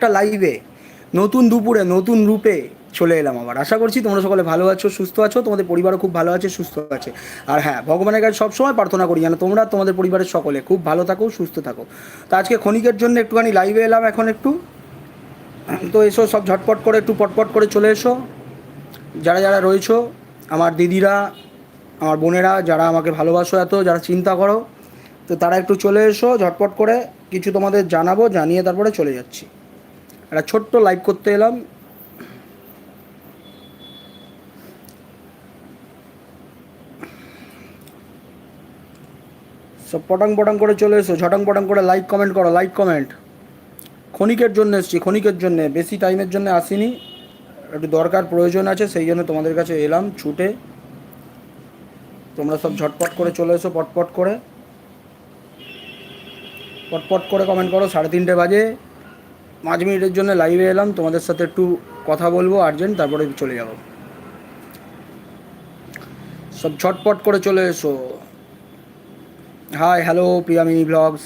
একটা লাইভে নতুন দুপুরে, নতুন রূপে চলে এলাম আবার। আশা করছি তোমরা সকলে ভালো আছো, সুস্থ আছো, তোমাদের পরিবারও খুব ভালো আছে, সুস্থ আছে। আর হ্যাঁ ভগবানের কাছে সবসময় প্রার্থনা করি যেন তোমরা তোমাদের পরিবারের সকলে খুব ভালো থাকো, সুস্থ থাকো। তো আজকে ক্ষণিকের জন্য একটুখানি লাইভে এলাম এখন একটু। তো এসো, সব ঝটপট করে, একটু পটপট করে চলে এসো। যারা যারা রয়েছো, আমার দিদিরা, আমার বোনেরা, যারা আমাকে ভালোবাসো এত, যারা চিন্তা করো, তো তারা একটু চলে এসো, ঝটপট করে কিছু তোমাদের জানাব, জানিয়ে তারপরে চলে যাচ্ছি। একটা ছোট্ট লাইভ করতে এলাম। সব পটাং পটাং করে চলে এসো, ঝটাং পটাং করে লাইক কমেন্ট করো, লাইক কমেন্ট। ক্ষণিকের জন্য এসছি, ক্ষণিকের জন্য, বেশি টাইমের জন্য আসিনি। একটু দরকার, প্রয়োজন আছে, সেই জন্য তোমাদের কাছে এলাম, ছুটে। তোমরা সব ঝটপট করে চলে এসো, পটপট করে। পটপট করে কমেন্ট করো, সাড়ে তিনটে বাজে। পাঁচ মিনিটের জন্য লাইভে এলাম, তোমাদের সাথে একটু কথা বলব আর্জেন্ট তারপরে চলে যাব। সব ছটপট করে চলে এসো। Hi hello Priya mini blogs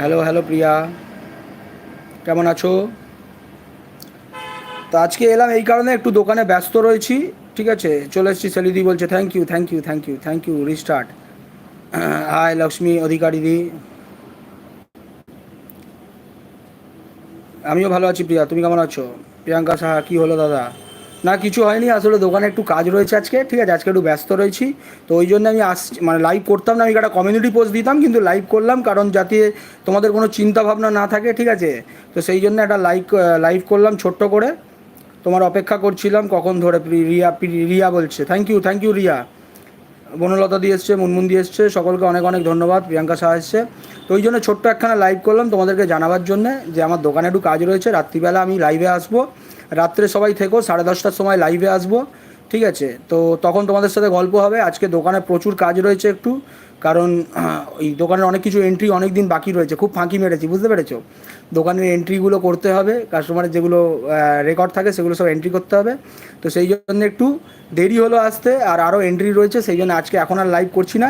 hello hello Priya কেমন আছো? তো আজকে এলাম এই কারণে একটু দোকানে ব্যস্ত রয়েছি, ঠিক আছে? চলে এসেছি, সেলিদি বলছে thank you thank you thank you thank you restart hi Lakshmi Adhikari di. আমিও ভালো আছি প্রিয়া, তুমি কেমন আছো? প্রিয়াঙ্কা সাহা, কী হলো দাদা? না, কিছু হয়নি, আসলে দোকানে একটু কাজ রয়েছে আজকে, ঠিক আছে, আজকে একটু ব্যস্ত রয়েছি। তো ওই জন্য আমি আস মানে লাইভ করতাম না, আমি একটা কমিউনিটি পোস্ট দিতাম, কিন্তু লাইভ করলাম, কারণ যাতে তোমাদের কোনো চিন্তা ভাবনা না থাকে, ঠিক আছে? তো সেই জন্য একটা লাইভ লাইভ করলাম ছোট্ট করে। তোমার অপেক্ষা করছিলাম, কখন ধরে রিয়া রিয়া বলছে। Thank you thank you Riya. Banalata দিয়ে এসছে, মুনমুন দিয়ে এসছে, সকলকে অনেক অনেক ধন্যবাদ, প্রিয়াঙ্কা সাহা এসছে। তো ওই জন্য ছোট্ট একখানা লাইভ করলাম তোমাদেরকে জানাবার জন্যে যে আমার দোকানে একটু কাজ রয়েছে, রাত্রিবেলা আমি লাইভে আসব। রাত্রে সবাই থেকো, সাড়ে দশটার সময় লাইভে আসব। ঠিক আছে? তো তখন তোমাদের সাথে গল্প হবে। আজকে দোকানে প্রচুর কাজ রয়েছে একটু। কারণ ওই দোকানের অনেক কিছু এন্ট্রি অনেক দিন বাকি রয়েছে। খুব ফাঁকি মেরেছি, বুঝতে পেরেছ? দোকানের এন্ট্রিগুলো করতে হবে। কাস্টমারের যেগুলো রেকর্ড থাকে, সেগুলো সব এন্ট্রি করতে হবে। তো সেই জন্য একটু দেরি হলো আসতে, আর আরও এন্ট্রি রয়েছে। সেই জন্য আজকে এখন আর লাইভ করছি না।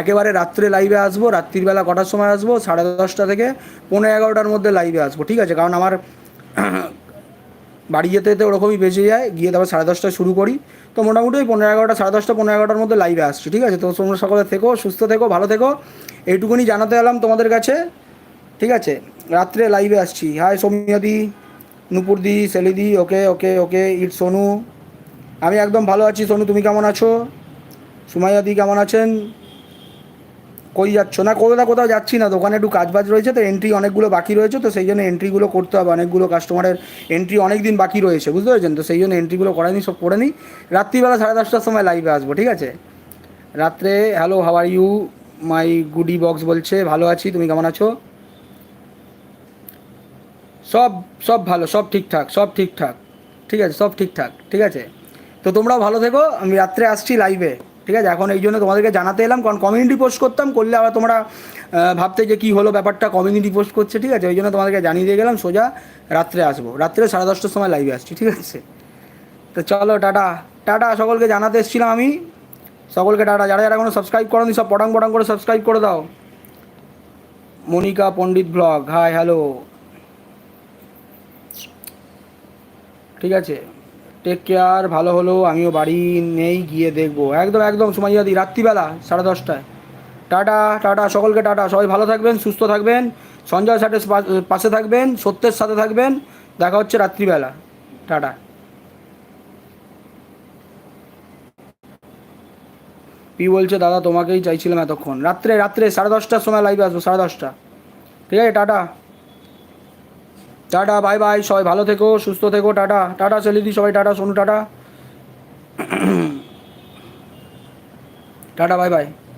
একেবারে রাত্রে লাইভে আসব, রাত্রিবেলা কটার সময় আসব? সাড়ে দশটা থেকে পনেরো এগারোটার মধ্যে লাইভে আসব, ঠিক আছে? কারণ আমার বাড়ি যেতে যেতে ওরকমই বেঁচে যায়। গিয়ে তারপর সাড়ে দশটায় শুরু করি। তো মোটামুটি ওই পনেরো এগারোটা, সাড়ে দশটা, পনেরো এগারোটার মধ্যে লাইভে আসছি, ঠিক আছে? তো তোমরা সকলে থেকো, সুস্থ থেকো, ভালো থেকো। এইটুকুনি জানাতে এলাম তোমাদের কাছে, ঠিক আছে? রাত্রে লাইভে আসছি। হাই সৌমিয়াদি, নুপুরদি, সেলিদি, ওকে ওকে ওকে, ইট সোনু। আমি একদম ভালো আছি, সোনু, তুমি কেমন আছো? সুমাইয়াদি কেমন আছেন? কই যাচ্ছ? না, কোথাও না কোথাও যাচ্ছি না। দোকানে একটু কাজ বাজ রয়েছে তো এন্ট্রি অনেকগুলো বাকি রয়েছে তো, সেই জন্য এন্ট্রিগুলো করতে হবে। অনেকগুলো কাস্টমারের এন্ট্রি অনেক দিন বাকি রয়েছে, বুঝতে পেরেছেন তো? সেই জন্য এন্ট্রিগুলো করে নিই সব করে নিই রাত্রিবেলা সাড়ে দশটার সময় লাইভে আসব, ঠিক আছে? রাত্রে hello how are you my গুডি box বলছে, ভালো আছি, তুমি কেমন আছো? সব সব ভালো, সব ঠিকঠাক সব ঠিকঠাক, ঠিক আছে? সব ঠিকঠাক, ঠিক আছে? তো তোমরাও ভালো থেকো, আমি রাত্রে আসছি লাইভে ঠিক আছে? এখন এই জন্য তোমাদেরকে জানাতে এলাম, কারণ কমিউনিটি পোস্ট করতাম, করলে আবার তোমরা ভাবতে যে কী হলো ব্যাপারটা কমিউনিটি পোস্ট করছে, ঠিক আছে? ওই জন্য তোমাদেরকে জানিয়ে দিয়ে গেলাম, সোজা রাত্রে আসব। রাত্রে সাড়ে দশটার সময় লাইভে আসছি, ঠিক আছে? তো চলো, টাটা। টাটা, সকলকে জানাতে এসেছিলাম আমি। সকলকে টাটা। যারা যারা কোনো সাবস্ক্রাইব করনি, সব পটাং পটাং করে সাবস্ক্রাইব করে দাও। Monika Pandit blog hi hello ঠিক আছে? টেক কেয়ার ভালো হলো, আমিও বাড়ি নেই, গিয়ে দেখব। একদম একদম সুমাইয়াদি রাত্রিবেলা, সাড়ে দশটায়। টাটা টাটা, সকলকে টাটা, সবাই ভালো থাকবেন, সুস্থ থাকবেন, সঞ্জয় স্যাটের পাশে থাকবেন, সত্যের সাথে থাকবেন, দেখা হচ্ছে রাত্রিবেলা। টাটা। পি বলছে, দাদা, তোমাকেই চাইছিলাম এতক্ষণ। রাত্রে রাত্রে, সাড়ে দশটার সময় লাইভে আসব, সাড়ে দশটা। ঠিক আছে, টাটা। টাটা, বাই বাই, সবাই ভালো থেকো, সুস্থ থেকো, টাটা। টাটা সেলিদি সবাই tata, Sonu tata. Tata, bye bye.